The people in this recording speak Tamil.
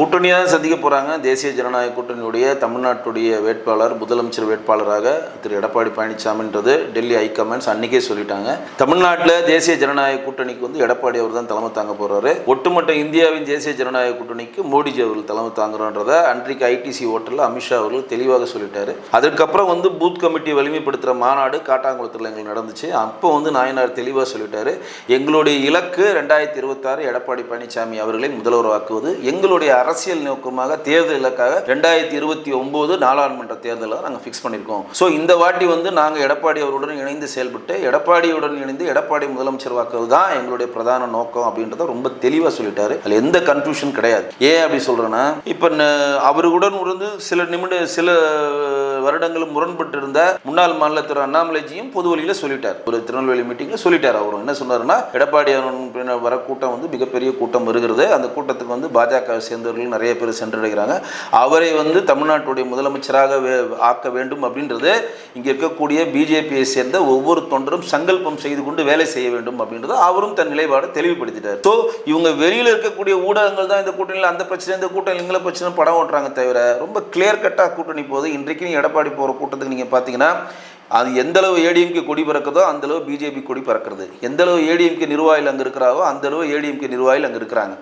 கூட்டணியாக சந்திக்க போகிறாங்க தேசிய ஜனநாயக கூட்டணியுடைய தமிழ்நாட்டுடைய வேட்பாளர் முதலமைச்சர் வேட்பாளராக திரு எடப்பாடி பழனிசாமின்றது. டெல்லி ஹைகமாண்ட்ஸ் அன்னைக்கே சொல்லிட்டாங்க. தமிழ்நாட்டில் தேசிய ஜனநாயக கூட்டணிக்கு வந்து எடப்பாடி அவர் தான் தலைமை தாங்க போகிறாரு ஒட்டுமொத்த இந்தியாவின் தேசிய ஜனநாயக கூட்டணிக்கு மோடிஜி அவர்கள் தலைமை தாங்குறோன்றத அன்றைக்கு ஐடிசி ஓட்டலில் அமித்ஷா அவர்கள் தெளிவாக சொல்லிட்டாரு. அதுக்கப்புறம் வந்து பூத் கமிட்டி வலிமைப்படுத்துகிற மாநாடு காட்டாங்குளத்தில் எங்களுக்கு நடந்துச்சு. அப்போ வந்து நாயனார் தெளிவாக சொல்லிட்டாரு. எங்களுடைய இலக்கு ரெண்டாயிரத்தி இருபத்தாறு எடப்பாடி பழனிசாமி அவர்களை முதல்வராக்குவது. எங்களுடைய அரசியல் நோக்கமாக தேர்தல் இலக்காக ரெண்டாயிரத்தி இருபத்தி ஒன்பது நாடாளுமன்ற தேர்தலை நாங்கள் ஃபிக்ஸ் பண்ணியிருக்கோம். ஸோ இந்த வாட்டி வந்து நாங்கள் எடப்பாடி அவருடன் இணைந்து செயல்பட்டு எடப்பாடியுடன் இணைந்து எடப்பாடி முதலமைச்சர் வாக்குவது தான் எங்களுடைய பிரதான நோக்கம் அப்படின்றத ரொம்ப தெளிவாக சொல்லிட்டாரு. அதில் எந்த கன்ஃபியூஷன் கிடையாது. ஏன் அப்படி சொல்கிறேன்னா இப்போ அவருடன் இருந்து சில நிமிட சில வருடங்களும் முரண்பட்டு இருந்த முன்னாள் மாநிலத்திற்கு அண்ணாமலைஜியும் பொது வழியில் சொல்லிட்டார். ஒரு திருநெல்வேலி மீட்டிங்கில் சொல்லிட்டார் அவரும். என்ன சொன்னாருன்னா எடப்பாடி அவர்கள் வர கூட்டம் வந்து மிகப்பெரிய கூட்டம் வருகிறது. அந்த கூட்டத்துக்கு வந்து பாஜக சேர்ந்தவர்கள் நிறைய பேர் சென்றடைகிறாங்க. அவரை வந்து தமிழ்நாட்டுடைய முதலமைச்சராக ஆக்க வேண்டும் அப்படின்றது இங்கே இருக்கக்கூடிய பிஜேபியை சேர்ந்த ஒவ்வொரு தொண்டரும் சங்கல்பம் செய்து கொண்டு வேலை செய்ய வேண்டும் அப்படின்றது அவரும் தன் நிலைப்பாடு தெளிவுபடுத்திட்டார். ஸோ இவங்க வெளியில் இருக்கக்கூடிய ஊடகங்கள் தான் இந்த கூட்டணியில் அந்த பிரச்சனை இந்த கூட்டணி இங்களை பிரச்சனை படம் ஓட்டுறாங்க தவிர ரொம்ப கிளியர் கட்டாக கூட்டணி போது இன்றைக்கு எடப்பாடி போகிற கூட்டத்துக்கு நீங்கள் பார்த்தீங்கன்னா அது எந்த அளவு ஏடிஎம்கே கொடி பறக்குதோ அந்த அளவு பிஜேபி கொடி பறக்கிறது. எந்த அளவு ஏடிஎம்கே நிர்வாகிகள் அங்கே இருக்கிறாரோ அந்த அளவு ஏடிஎம்கே நிர்வாகிகள் அங்கே இருக்கிறாங்க.